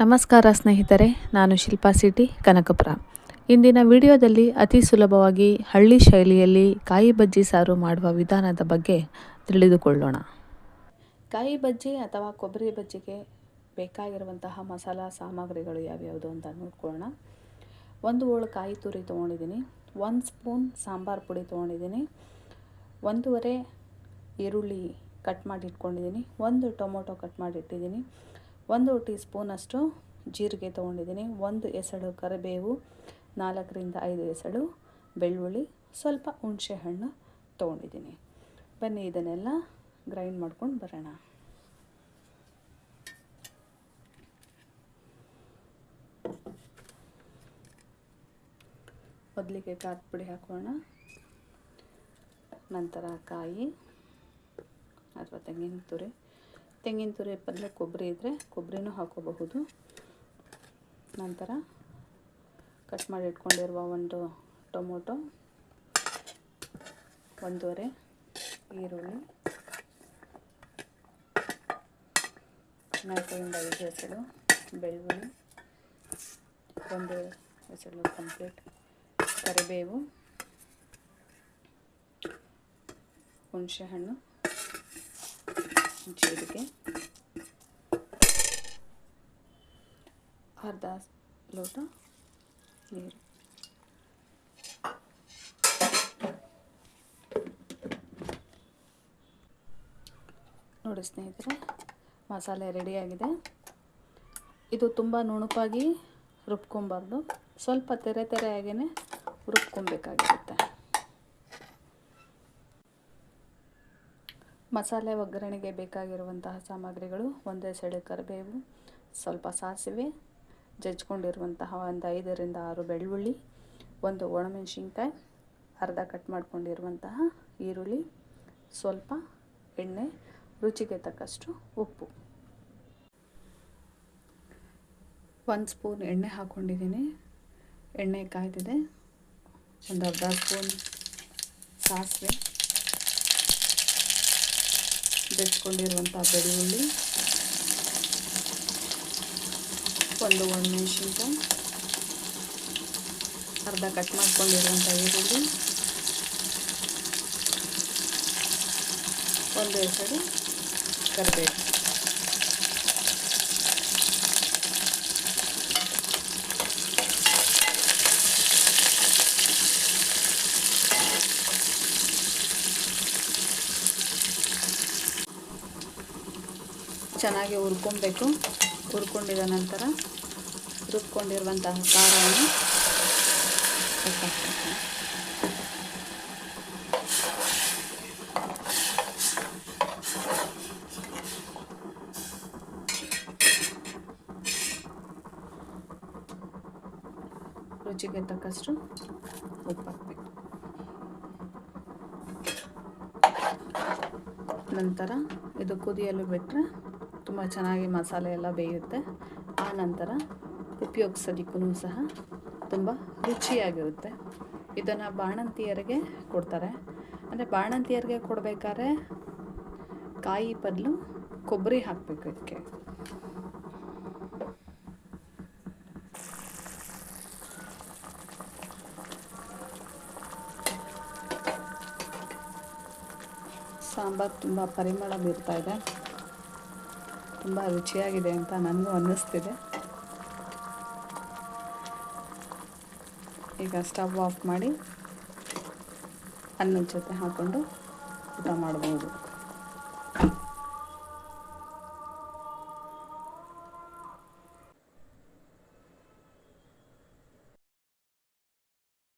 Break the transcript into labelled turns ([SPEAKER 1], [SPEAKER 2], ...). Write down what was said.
[SPEAKER 1] ನಮಸ್ಕಾರ ಸ್ನೇಹಿತರೆ, ನಾನು ಶಿಲ್ಪಾ ಸಿಟಿ, ಕನಕಪುರ. ಇಂದಿನ ವಿಡಿಯೋದಲ್ಲಿ ಅತಿ ಸುಲಭವಾಗಿ ಹಳ್ಳಿ ಶೈಲಿಯಲ್ಲಿ ಕಾಯಿ ಬಜ್ಜಿ ಸಾರು ಮಾಡುವ ವಿಧಾನದ ಬಗ್ಗೆ ತಿಳಿದುಕೊಳ್ಳೋಣ. ಕಾಯಿ ಬಜ್ಜಿ ಅಥವಾ ಕೊಬ್ಬರಿ ಬಜ್ಜಿಗೆ ಬೇಕಾಗಿರುವಂತಹ ಮಸಾಲ ಸಾಮಗ್ರಿಗಳು ಯಾವ್ಯಾವುದು ಅಂತ ನೋಡ್ಕೊಳ್ಳೋಣ. ಒಂದು ಹೋಳು ಕಾಯಿ ತುರಿ ತೊಗೊಂಡಿದ್ದೀನಿ, ಒಂದು ಸ್ಪೂನ್ ಸಾಂಬಾರು ಪುಡಿ ತೊಗೊಂಡಿದ್ದೀನಿ, ಒಂದೂವರೆ ಈರುಳ್ಳಿ ಕಟ್ ಮಾಡಿ ಇಟ್ಕೊಂಡಿದ್ದೀನಿ, ಒಂದು ಟೊಮೊಟೊ ಕಟ್ ಮಾಡಿ ಇಟ್ಟಿದ್ದೀನಿ ಒಂದು ಟೀ ಸ್ಪೂನಷ್ಟು ಜೀರಿಗೆ ತೊಗೊಂಡಿದ್ದೀನಿ, ಒಂದು ಎಸಳು ಕರಿಬೇವು, ನಾಲ್ಕರಿಂದ ಐದು ಎಸಳು ಬೆಳ್ಳುಳ್ಳಿ, ಸ್ವಲ್ಪ ಹುಣಸೆ ಹಣ್ಣು ತೊಗೊಂಡಿದ್ದೀನಿ. ಬನ್ನಿ, ಇದನ್ನೆಲ್ಲ ಗ್ರೈಂಡ್ ಮಾಡ್ಕೊಂಡು ಬರೋಣ. ಮೊದಲಿಗೆ ಖಾರದ ಪುಡಿ ಹಾಕೋಣ. ನಂತರ ಕಾಯಿ, ಅಥವಾ ತೆಂಗಿನ ತುರಿ. ತೆಂಗಿನ ತುರಿ ಬದಲು ಕೊಬ್ಬರಿ ಇದ್ದರೆ ಕೊಬ್ಬರಿನೂ ಹಾಕೋಬಹುದು. ನಂತರ ಕಟ್ ಮಾಡಿ ಇಟ್ಕೊಂಡಿರುವ ಒಂದು ಟೊಮೊಟೊ, ಒಂದೂವರೆ ಈರುಳ್ಳಿ, ನಾಲ್ಕರಿಂದ ಐದು ಹೆಸರು ಬೆಳ್ಳುಳ್ಳಿ, ಒಂದು ಹೆಸರು ಕಂಪ್ಲೀಟ್ ಕರಿಬೇವು, ಹುಣಸೆಹಣ್ಣು. ಜೀರಿಗೆ ಅರ್ಧ ಲೋಟ ನೀರು ನೋಡಿ ಸ್ನೇಹಿತರೆ, ಮಸಾಲೆ ರೆಡಿಯಾಗಿದೆ ಇದು ತುಂಬ ನುಣುಪಾಗಿ ರುಬ್ಕೊಬಾರ್ದು. ಸ್ವಲ್ಪ ತೆರೆ ತೆರೆಯಾಗೇ ರುಬ್ಕೊಬೇಕಾಗಿರುತ್ತೆ. ಮಸಾಲೆ ಒಗ್ಗರಣೆಗೆ ಬೇಕಾಗಿರುವಂತಹ ಸಾಮಗ್ರಿಗಳು ಒಂದೇ ಸೆಳೆ ಕರಿಬೇವು, ಸ್ವಲ್ಪ ಸಾಸಿವೆ ಜಜ್ಕೊಂಡಿರುವಂತಹ ಒಂದು ಐದರಿಂದ ಆರು ಬೆಳ್ಳುಳ್ಳಿ, ಒಂದು ಒಣಮೆಣಸಿನ್ಕಾಯಿ, ಅರ್ಧ ಕಟ್ ಮಾಡ್ಕೊಂಡಿರುವಂತಹ ಈರುಳ್ಳಿ, ಸ್ವಲ್ಪ ಎಣ್ಣೆ, ರುಚಿಗೆ ತಕ್ಕಷ್ಟು ಉಪ್ಪು. ಒಂದು ಸ್ಪೂನ್ ಎಣ್ಣೆ ಹಾಕ್ಕೊಂಡಿದ್ದೀನಿ ಎಣ್ಣೆ ಕಾಯ್ದಿದೆ. ಒಂದು ಅರ್ಧ ಸ್ಪೂನ್ ಸಾಸಿವೆ. ಬೆಚ್ಕೊಂಡಿರುವಂಥ ಬೆಳ್ಳುಳ್ಳಿ ಒಂದು ಒಣಮೆಣಸಿನ್ಕಾಯಿ ಅರ್ಧ ಕಟ್ ಮಾಡ್ಕೊಂಡಿರುವಂಥ ಈರುಳ್ಳಿ ಒಂದು ಹೆಸರು ಕರಿಬೇವು ಚೆನ್ನಾಗಿ ಹುರ್ಕೊಬೇಕು. ಹುರ್ಕೊಂಡಿದ ನಂತರ ರುಬ್ಕೊಂಡಿರುವಂತಹ ಖಾರವನ್ನು ರುಚಿಗೆ ತಕ್ಕಷ್ಟು ಉಪ್ಪಾಕಬೇಕು. ನಂತರ ಇದು ಕುದಿಯಲು ಬಿಟ್ಟರೆ ತುಂಬ ಚೆನ್ನಾಗಿ ಮಸಾಲೆ ಎಲ್ಲ ಬೇಯುತ್ತೆ. ಆ ನಂತರ ಉಪಯೋಗಿಸೋದಕ್ಕೂ ಸಹ ತುಂಬ ರುಚಿಯಾಗಿರುತ್ತೆ. ಇದನ್ನು ಬಾಣಂತಿಯರಿಗೆ ಕೊಡ್ತಾರೆ. ಅಂದರೆ ಬಾಣಂತಿಯರಿಗೆ ಕೊಡಬೇಕಾದ್ರೆ ಕಾಯಿ ಬದಲು ಕೊಬ್ಬರಿ ಹಾಕಬೇಕು ಇದಕ್ಕೆ. ಸಾಂಬಾರು ತುಂಬ ಪರಿಮಳ ಬೀರ್ತಾ ಇದೆ. ತುಂಬ ರುಚಿಯಾಗಿದೆ ಅಂತ ನನಗೂ ಅನ್ನಿಸ್ತಿದೆ. ಈಗ ಸ್ಟವ್ ಆಫ್ ಮಾಡಿ ಅನ್ನದ ಜೊತೆ ಹಾಕ್ಕೊಂಡು ಊಟ ಮಾಡ್ಬೋದು.